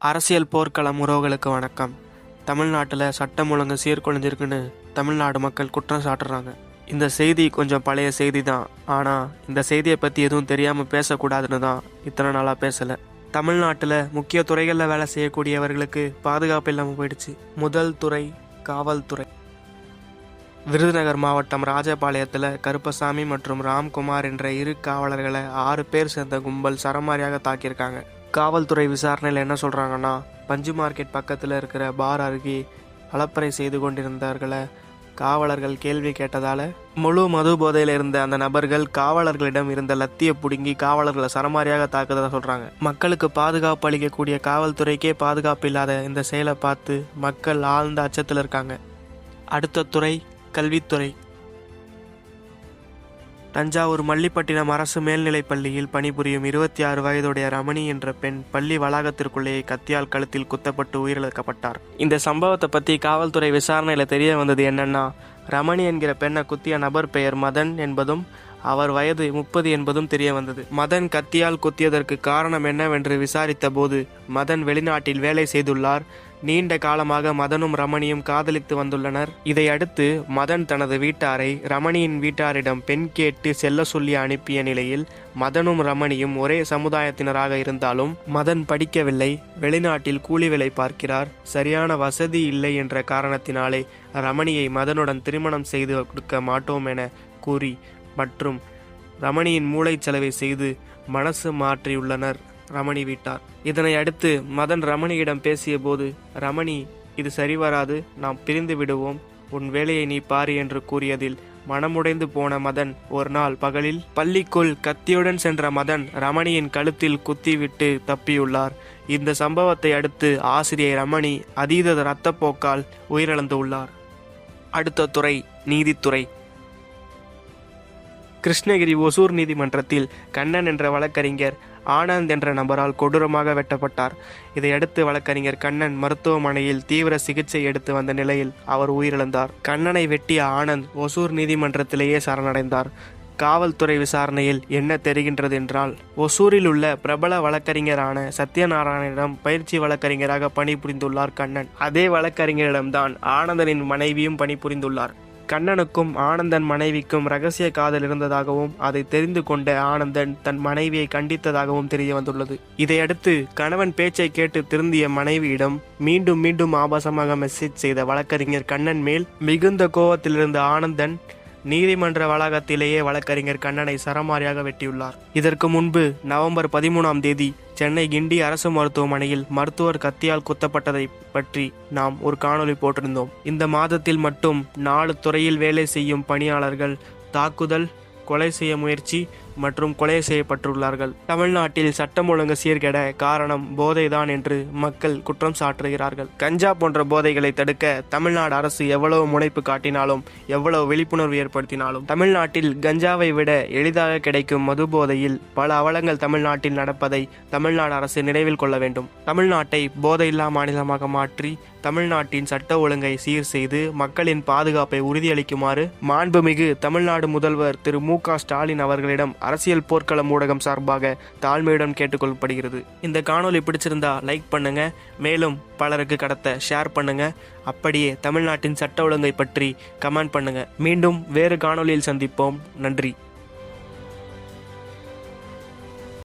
அரசியல் போர்க்களம் உறவுகளுக்கு வணக்கம். தமிழ்நாட்டில் சட்டம் ஒழுங்கு சீர்குலைஞ்சிருக்குன்னு தமிழ்நாடு மக்கள் குற்றம் சாட்டுறாங்க. இந்த செய்தி கொஞ்சம் பழைய செய்தி தான். ஆனால் இந்த செய்தியை பற்றி எதுவும் தெரியாமல் பேசக்கூடாதுன்னு தான் இத்தனை நாளாக பேசலை. தமிழ்நாட்டில் முக்கிய துறைகளில் வேலை செய்யக்கூடியவர்களுக்கு பாதுகாப்பு இல்லாமல் போயிடுச்சு. முதல் துறை காவல்துறை. விருதுநகர் மாவட்டம் ராஜபாளையத்தில் கருப்பசாமி மற்றும் ராம்குமார் என்ற இரு காவலர்களை ஆறு பேர் சேர்ந்த கும்பல் சரமாரியாக தாக்கியிருக்காங்க. காவல்துறை விசாரணையில் என்ன சொல்கிறாங்கன்னா பஞ்சு மார்க்கெட் பக்கத்தில் இருக்கிற பார் அருகே அலப்பறை செய்து கொண்டிருந்தார்களை. காவலர்கள் கேள்வி கேட்டதால் முழு மது போதையில் இருந்த அந்த நபர்கள் காவலர்களிடம் இருந்த லத்தியை பிடுங்கி காவலர்களை சரமாரியாக தாக்குதலாக சொல்கிறாங்க மக்களுக்கு பாதுகாப்பு அளிக்கக்கூடிய காவல்துறைக்கே பாதுகாப்பு இல்லாத இந்த செயலை பார்த்து மக்கள் ஆழ்ந்த அச்சத்தில் இருக்காங்க. அடுத்த துறை கல்வித்துறை. தஞ்சாவூர் மல்லிப்பட்டினம் அரசு மேல்நிலைப் பள்ளியில் பணிபுரியும் இருபத்தி ஆறு வயதுடைய ரமணி என்ற பெண் பள்ளி வளாகத்திற்குள்ளேயே கத்தியால் கழுத்தில் குத்தப்பட்டு உயிரிழக்கப்பட்டார். இந்த சம்பவத்தை பற்றி காவல்துறை விசாரணையில் தெரிய வந்தது என்னன்னா ரமணி என்கிற பெண்ணை குத்திய நபர் பெயர் மதன் என்பதும் அவர் வயது முப்பது என்பதும் தெரிய வந்தது. மதன் கத்தியால் குத்தியதற்கு காரணம் என்னவென்று விசாரித்த போது மதன் வெளிநாட்டில் வேலை செய்துள்ளார். நீண்ட காலமாக மதனும் ரமணியும் காதலித்து வந்துள்ளனர். இதையடுத்து மதன் தனது வீட்டாரை ரமணியின் வீட்டாரிடம் பெண் கேட்டு செல்ல சொல்லி அனுப்பிய நிலையில் மதனும் ரமணியும் ஒரே சமுதாயத்தினராக இருந்தாலும் மதன் படிக்கவில்லை வெளிநாட்டில் கூலி வேலை பார்க்கிறார். சரியான வசதி இல்லை என்ற காரணத்தினாலே ரமணியை மதனுடன் திருமணம் செய்து கொடுக்க மாட்டோம் என கூறி மற்றும் ரமணியின் மூளைச்சலவை செய்து மனசு மாற்றியுள்ளனர். ரமணி வீட்டார். இதனை அடுத்து மதன் ரமணியிடம் பேசியபோது ரமணி இது சரிவராது. நாம் பிரிந்து விடுவோம். உன் வேலையை நீ பாரு என்று கூறியதில் மனமுடைந்து போன மதன் ஒரு நாள் பகலில் பள்ளிக்குள் கத்தியுடன் சென்ற மதன் ரமணியின் கழுத்தில் குத்திவிட்டு தப்பியுள்ளார். இந்த சம்பவத்தை அடுத்து ஆசிரியை ரமணி அதீத இரத்தப்போக்கால் உயிரிழந்துள்ளார் அடுத்த துறை நீதித்துறை. கிருஷ்ணகிரி ஒசூர் நீதிமன்றத்தில் கண்ணன் என்ற வழக்கறிஞர் ஆனந்த் என்ற நபரால் கொடூரமாக வெட்டப்பட்டார். இதையடுத்து வழக்கறிஞர் கண்ணன் மருத்துவமனையில் தீவிர சிகிச்சை எடுத்து வந்த நிலையில் அவர் உயிரிழந்தார். கண்ணனை வெட்டிய ஆனந்த் ஒசூர் நீதிமன்றத்திலேயே சரணடைந்தார். காவல்துறை விசாரணையில் என்ன தெரிகின்றது என்றால் ஒசூரில் உள்ள பிரபல வழக்கறிஞரான சத்யநாராயணனிடம் பயிற்சி வழக்கறிஞராக பணிபுரிந்துள்ளார் கண்ணன். அதே வழக்கறிஞரிடம்தான் ஆனந்தனின் மனைவியும் பணிபுரிந்துள்ளார். கண்ணனுக்கும் ஆனந்தன் மனைவிக்கும் ரகசிய காதல் இருந்ததாகவும் அதை தெரிந்து கொண்ட ஆனந்தன் தன் மனைவியை கண்டித்ததாகவும் தெரிய வந்துள்ளது. இதையடுத்து கணவன் பேச்சை கேட்டு திருந்திய மனைவியிடம் மீண்டும் மீண்டும் ஆபாசமாக மெசேஜ் செய்த வழக்கறிஞர் கண்ணன் மேல் மிகுந்த கோபத்திலிருந்த ஆனந்தன் நீதிமன்ற வளாகத்திலேயே வழக்கறிஞர் கண்ணனை சரமாரியாக வெட்டியுள்ளார். இதற்கு முன்பு நவம்பர் பதிமூணாம் தேதி சென்னை கிண்டி அரசு மருத்துவமனையில் மருத்துவர் கத்தியால் குத்தப்பட்டதை பற்றி நாம் ஒரு காணொலி போட்டிருந்தோம். இந்த மாதத்தில் மட்டும் நாலு துறையில் வேலை செய்யும் பணியாளர்கள் தாக்குதல் கொலை செய்ய முயற்சி மற்றும் கொலை செய்யப்பட்டுள்ளார்கள். தமிழ்நாட்டில் சட்டம் ஒழுங்கு சீர்கெட காரணம் போதைதான் என்று மக்கள் குற்றம் சாட்டுகிறார்கள் கஞ்சா போன்ற போதைகளை தடுக்க தமிழ்நாடு அரசு எவ்வளவு முனைப்பு காட்டினாலும் எவ்வளவு விழிப்புணர்வு ஏற்படுத்தினாலும் தமிழ்நாட்டில் கஞ்சாவை விட எளிதாக கிடைக்கும் மது போதையில் பல அவலங்கள் தமிழ்நாட்டில் நடப்பதை தமிழ்நாடு அரசு நினைவில் கொள்ள வேண்டும். தமிழ்நாட்டை போதையில்லா மாநிலமாக மாற்றி தமிழ்நாட்டின் சட்ட ஒழுங்கை சீர் செய்து மக்களின் பாதுகாப்பை உறுதியளிக்குமாறு மாண்புமிகு தமிழ்நாடு முதல்வர் திரு மு க ஸ்டாலின் அவர்களிடம் அரசியல் போர்க்களம் ஊடகம் சார்பாக தாழ்மையுடன் கேட்டுக்கொள்ளப்படுகிறது. இந்த காணொலி பிடிச்சிருந்தா லைக் பண்ணுங்க மேலும் பலருக்கு கடத்த ஷேர் பண்ணுங்க. அப்படியே தமிழ்நாட்டின் சட்ட ஒழுங்கை பற்றி கமெண்ட் பண்ணுங்க. மீண்டும் வேறு காணொலியில் சந்திப்போம். நன்றி.